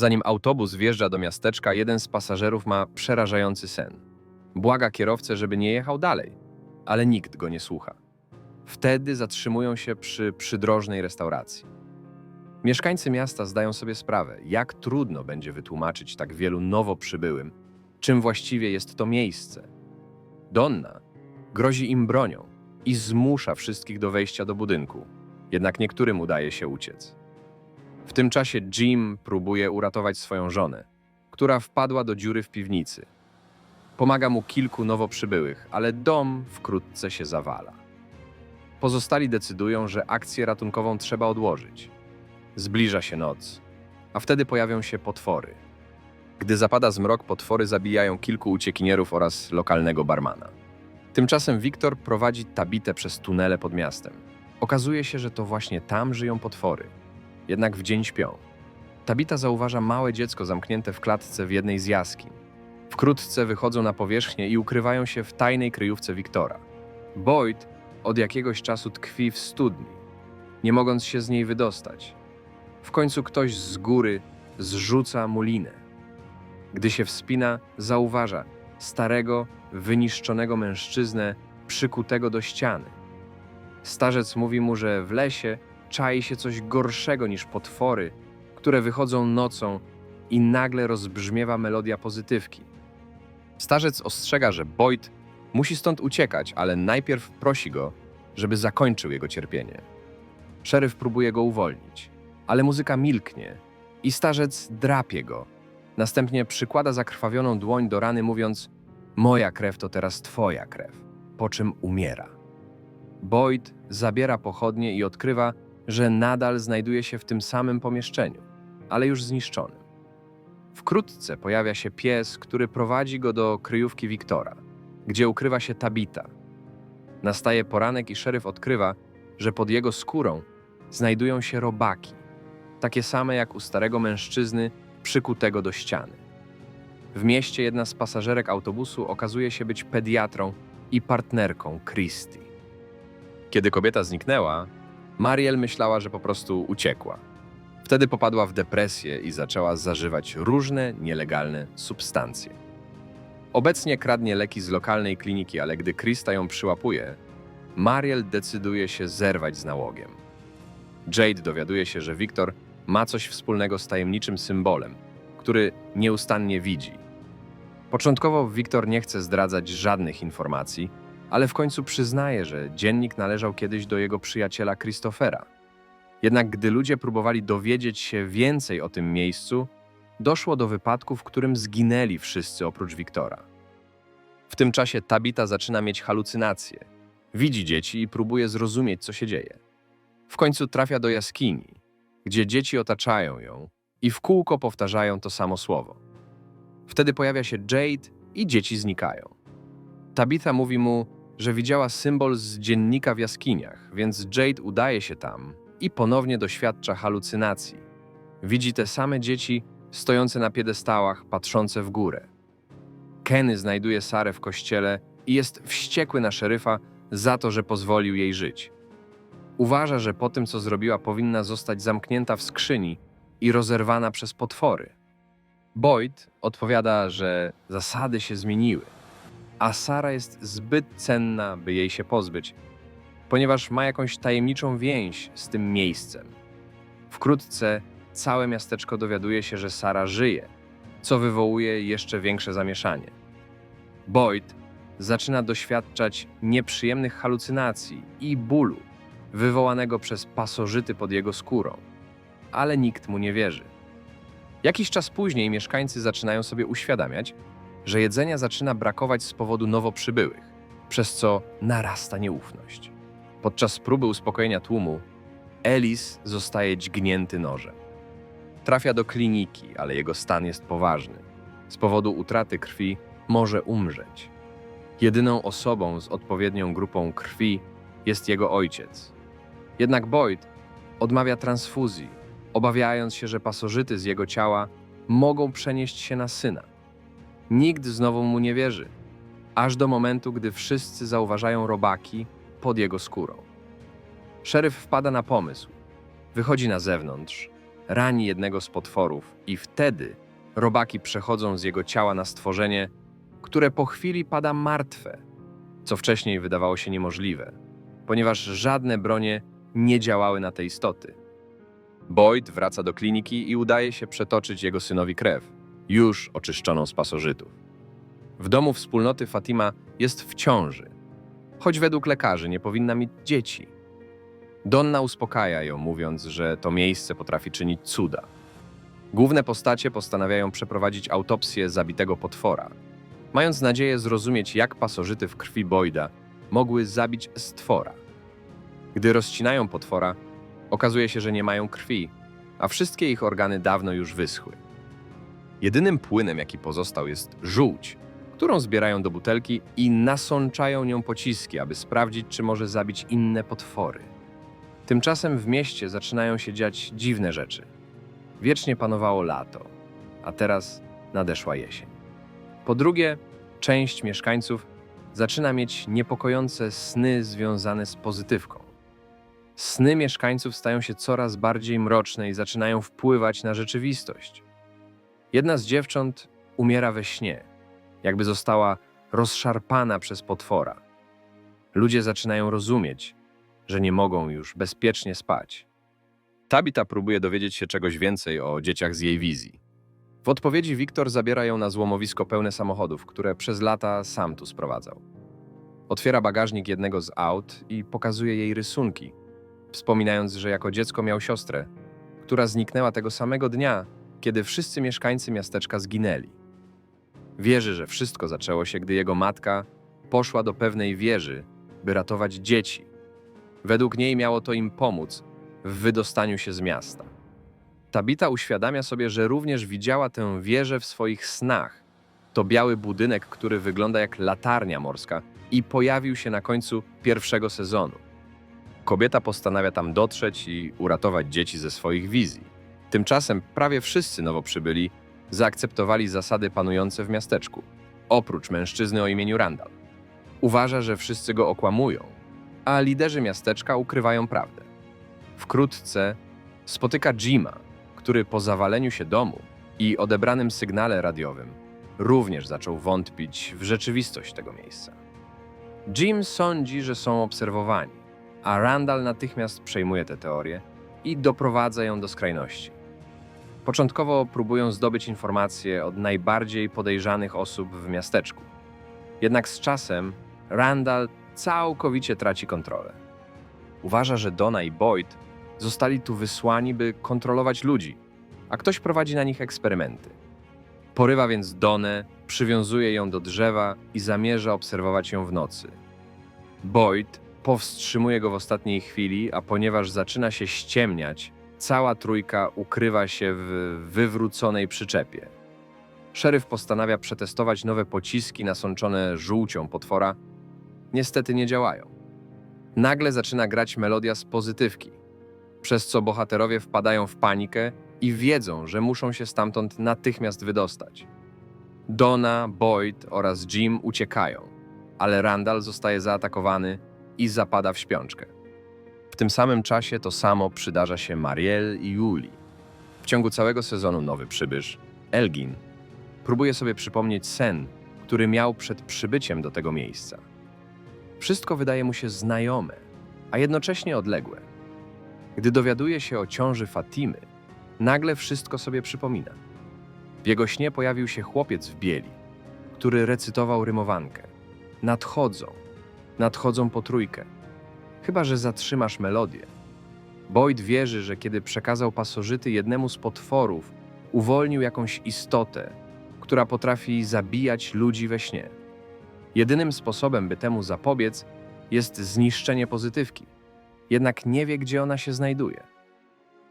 Zanim autobus wjeżdża do miasteczka, jeden z pasażerów ma przerażający sen. Błaga kierowcę, żeby nie jechał dalej, ale nikt go nie słucha. Wtedy zatrzymują się przy przydrożnej restauracji. Mieszkańcy miasta zdają sobie sprawę, jak trudno będzie wytłumaczyć tak wielu nowo przybyłym, czym właściwie jest to miejsce. Donna grozi im bronią i zmusza wszystkich do wejścia do budynku, jednak niektórym udaje się uciec. W tym czasie Jim próbuje uratować swoją żonę, która wpadła do dziury w piwnicy. Pomaga mu kilku nowo przybyłych, ale dom wkrótce się zawala. Pozostali decydują, że akcję ratunkową trzeba odłożyć. Zbliża się noc, a wtedy pojawią się potwory. Gdy zapada zmrok, potwory zabijają kilku uciekinierów oraz lokalnego barmana. Tymczasem Wiktor prowadzi tabitę przez tunele pod miastem. Okazuje się, że to właśnie tam żyją potwory. Jednak w dzień śpią. Tabita zauważa małe dziecko zamknięte w klatce w jednej z jaskiń. Wkrótce wychodzą na powierzchnię i ukrywają się w tajnej kryjówce Wiktora. Boyd od jakiegoś czasu tkwi w studni, nie mogąc się z niej wydostać. W końcu ktoś z góry zrzuca mu linę. Gdy się wspina, zauważa starego, wyniszczonego mężczyznę przykutego do ściany. Starzec mówi mu, że w lesie czai się coś gorszego niż potwory, które wychodzą nocą i nagle rozbrzmiewa melodia pozytywki. Starzec ostrzega, że Boyd musi stąd uciekać, ale najpierw prosi go, żeby zakończył jego cierpienie. Szeryf próbuje go uwolnić, ale muzyka milknie i starzec drapie go. Następnie przykłada zakrwawioną dłoń do rany, mówiąc: Moja krew to teraz twoja krew, po czym umiera. Boyd zabiera pochodnie i odkrywa, że nadal znajduje się w tym samym pomieszczeniu, ale już zniszczonym. Wkrótce pojawia się pies, który prowadzi go do kryjówki Wiktora, gdzie ukrywa się Tabita. Nastaje poranek i szeryf odkrywa, że pod jego skórą znajdują się robaki, takie same jak u starego mężczyzny przykutego do ściany. W mieście jedna z pasażerek autobusu okazuje się być pediatrą i partnerką Christie. Kiedy kobieta zniknęła, Mariel myślała, że po prostu uciekła. Wtedy popadła w depresję i zaczęła zażywać różne nielegalne substancje. Obecnie kradnie leki z lokalnej kliniki, ale gdy Krista ją przyłapuje, Mariel decyduje się zerwać z nałogiem. Jade dowiaduje się, że Wiktor ma coś wspólnego z tajemniczym symbolem, który nieustannie widzi. Początkowo Wiktor nie chce zdradzać żadnych informacji, ale w końcu przyznaje, że dziennik należał kiedyś do jego przyjaciela Christophera. Jednak gdy ludzie próbowali dowiedzieć się więcej o tym miejscu, doszło do wypadku, w którym zginęli wszyscy oprócz Wiktora. W tym czasie Tabita zaczyna mieć halucynacje. Widzi dzieci i próbuje zrozumieć, co się dzieje. W końcu trafia do jaskini, gdzie dzieci otaczają ją i w kółko powtarzają to samo słowo. Wtedy pojawia się Jade i dzieci znikają. Tabitha mówi mu, że widziała symbol z dziennika w jaskiniach, więc Jade udaje się tam i ponownie doświadcza halucynacji. Widzi te same dzieci stojące na piedestałach, patrzące w górę. Kenny znajduje Sarę w kościele i jest wściekły na szeryfa za to, że pozwolił jej żyć. Uważa, że po tym, co zrobiła, powinna zostać zamknięta w skrzyni i rozerwana przez potwory. Boyd odpowiada, że zasady się zmieniły, a Sara jest zbyt cenna, by jej się pozbyć, ponieważ ma jakąś tajemniczą więź z tym miejscem. Wkrótce całe miasteczko dowiaduje się, że Sara żyje, co wywołuje jeszcze większe zamieszanie. Boyd zaczyna doświadczać nieprzyjemnych halucynacji i bólu wywołanego przez pasożyty pod jego skórą, ale nikt mu nie wierzy. Jakiś czas później mieszkańcy zaczynają sobie uświadamiać, że jedzenia zaczyna brakować z powodu nowo przybyłych, przez co narasta nieufność. Podczas próby uspokojenia tłumu, Ellis zostaje dźgnięty nożem. Trafia do kliniki, ale jego stan jest poważny. Z powodu utraty krwi może umrzeć. Jedyną osobą z odpowiednią grupą krwi jest jego ojciec. Jednak Boyd odmawia transfuzji, obawiając się, że pasożyty z jego ciała mogą przenieść się na syna. Nikt znowu mu nie wierzy, aż do momentu, gdy wszyscy zauważają robaki pod jego skórą. Szeryf wpada na pomysł. Wychodzi na zewnątrz, rani jednego z potworów i wtedy robaki przechodzą z jego ciała na stworzenie, które po chwili pada martwe, co wcześniej wydawało się niemożliwe, ponieważ żadne bronie nie działały na te istoty. Boyd wraca do kliniki i udaje się przetoczyć jego synowi krew, już oczyszczoną z pasożytów. W domu wspólnoty Fatima jest w ciąży, choć według lekarzy nie powinna mieć dzieci. Donna uspokaja ją, mówiąc, że to miejsce potrafi czynić cuda. Główne postacie postanawiają przeprowadzić autopsję zabitego potwora, mając nadzieję zrozumieć, jak pasożyty w krwi Boyda mogły zabić stwora. Gdy rozcinają potwora, okazuje się, że nie mają krwi, a wszystkie ich organy dawno już wyschły. Jedynym płynem, jaki pozostał, jest żółć, którą zbierają do butelki i nasączają nią pociski, aby sprawdzić, czy może zabić inne potwory. Tymczasem w mieście zaczynają się dziać dziwne rzeczy. Wiecznie panowało lato, a teraz nadeszła jesień. Po drugie, część mieszkańców zaczyna mieć niepokojące sny związane z pozytywką. Sny mieszkańców stają się coraz bardziej mroczne i zaczynają wpływać na rzeczywistość. Jedna z dziewcząt umiera we śnie, jakby została rozszarpana przez potwora. Ludzie zaczynają rozumieć, że nie mogą już bezpiecznie spać. Tabita próbuje dowiedzieć się czegoś więcej o dzieciach z jej wizji. W odpowiedzi Wiktor zabiera ją na złomowisko pełne samochodów, które przez lata sam tu sprowadzał. Otwiera bagażnik jednego z aut i pokazuje jej rysunki, wspominając, że jako dziecko miał siostrę, która zniknęła tego samego dnia, kiedy wszyscy mieszkańcy miasteczka zginęli. Wierzy, że wszystko zaczęło się, gdy jego matka poszła do pewnej wieży, by ratować dzieci. Według niej miało to im pomóc w wydostaniu się z miasta. Tabita uświadamia sobie, że również widziała tę wieżę w swoich snach. To biały budynek, który wygląda jak latarnia morska i pojawił się na końcu pierwszego sezonu. Kobieta postanawia tam dotrzeć i uratować dzieci ze swoich wizji. Tymczasem prawie wszyscy nowo przybyli zaakceptowali zasady panujące w miasteczku, oprócz mężczyzny o imieniu Randall. Uważa, że wszyscy go okłamują, a liderzy miasteczka ukrywają prawdę. Wkrótce spotyka Jima, który po zawaleniu się domu i odebranym sygnale radiowym również zaczął wątpić w rzeczywistość tego miejsca. Jim sądzi, że są obserwowani, a Randall natychmiast przejmuje tę teorię i doprowadza ją do skrajności. Początkowo próbują zdobyć informacje od najbardziej podejrzanych osób w miasteczku. Jednak z czasem Randall całkowicie traci kontrolę. Uważa, że Donna i Boyd zostali tu wysłani, by kontrolować ludzi, a ktoś prowadzi na nich eksperymenty. Porywa więc Donę, przywiązuje ją do drzewa i zamierza obserwować ją w nocy. Boyd powstrzymuje go w ostatniej chwili, a ponieważ zaczyna się ściemniać, cała trójka ukrywa się w wywróconej przyczepie. Szeryf postanawia przetestować nowe pociski nasączone żółcią potwora. Niestety nie działają. Nagle zaczyna grać melodia z pozytywki, przez co bohaterowie wpadają w panikę i wiedzą, że muszą się stamtąd natychmiast wydostać. Donna, Boyd oraz Jim uciekają, ale Randall zostaje zaatakowany i zapada w śpiączkę. Tym samym czasie to samo przydarza się Mariel i Julii. W ciągu całego sezonu nowy przybysz, Elgin, próbuje sobie przypomnieć sen, który miał przed przybyciem do tego miejsca. Wszystko wydaje mu się znajome, a jednocześnie odległe. Gdy dowiaduje się o ciąży Fatimy, nagle wszystko sobie przypomina. W jego śnie pojawił się chłopiec w bieli, który recytował rymowankę. Nadchodzą, nadchodzą po trójkę. Chyba, że zatrzymasz melodię. Boyd wierzy, że kiedy przekazał pasożyty jednemu z potworów, uwolnił jakąś istotę, która potrafi zabijać ludzi we śnie. Jedynym sposobem, by temu zapobiec, jest zniszczenie pozytywki. Jednak nie wie, gdzie ona się znajduje.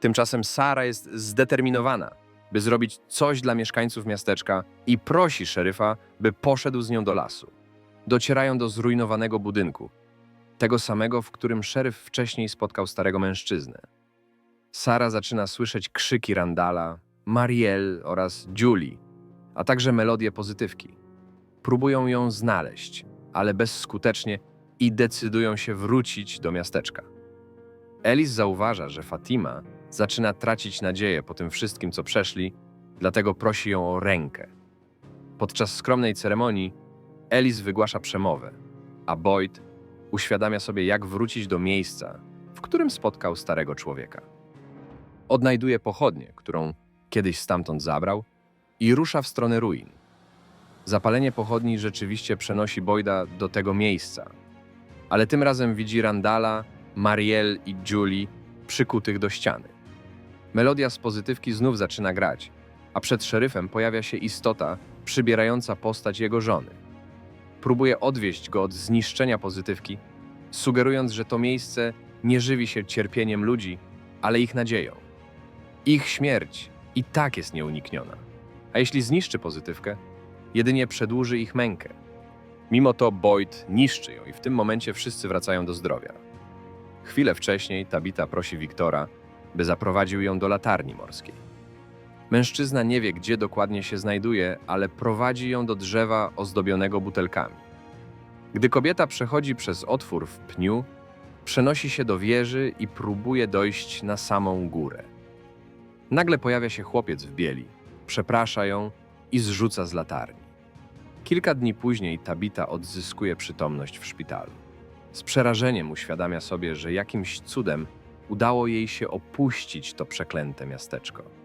Tymczasem Sara jest zdeterminowana, by zrobić coś dla mieszkańców miasteczka i prosi szeryfa, by poszedł z nią do lasu. Docierają do zrujnowanego budynku, tego samego, w którym szeryf wcześniej spotkał starego mężczyznę. Sara zaczyna słyszeć krzyki Randala, Mariel oraz Julie, a także melodię pozytywki. Próbują ją znaleźć, ale bezskutecznie i decydują się wrócić do miasteczka. Elis zauważa, że Fatima Zaczyna tracić nadzieję po tym wszystkim, co przeszli, dlatego prosi ją o rękę. Podczas skromnej ceremonii Alice wygłasza przemowę, a Boyd uświadamia sobie, jak wrócić do miejsca, w którym spotkał starego człowieka. Odnajduje pochodnię, którą kiedyś stamtąd zabrał, i rusza w stronę ruin. Zapalenie pochodni rzeczywiście przenosi Boyda do tego miejsca, ale tym razem widzi Randala, Mariel i Julie przykutych do ściany. Melodia z pozytywki znów zaczyna grać, a przed szeryfem pojawia się istota przybierająca postać jego żony. Próbuje odwieść go od zniszczenia pozytywki, sugerując, że to miejsce nie żywi się cierpieniem ludzi, ale ich nadzieją. Ich śmierć i tak jest nieunikniona. A jeśli zniszczy pozytywkę, jedynie przedłuży ich mękę. Mimo to Boyd niszczy ją i w tym momencie wszyscy wracają do zdrowia. Chwilę wcześniej Tabita prosi Wiktora, by zaprowadził ją do latarni morskiej. Mężczyzna nie wie, gdzie dokładnie się znajduje, ale prowadzi ją do drzewa ozdobionego butelkami. Gdy kobieta przechodzi przez otwór w pniu, przenosi się do wieży i próbuje dojść na samą górę. Nagle pojawia się chłopiec w bieli, przeprasza ją i zrzuca z latarni. Kilka dni później Tabita odzyskuje przytomność w szpitalu. Z przerażeniem uświadamia sobie, że jakimś cudem udało jej się opuścić to przeklęte miasteczko.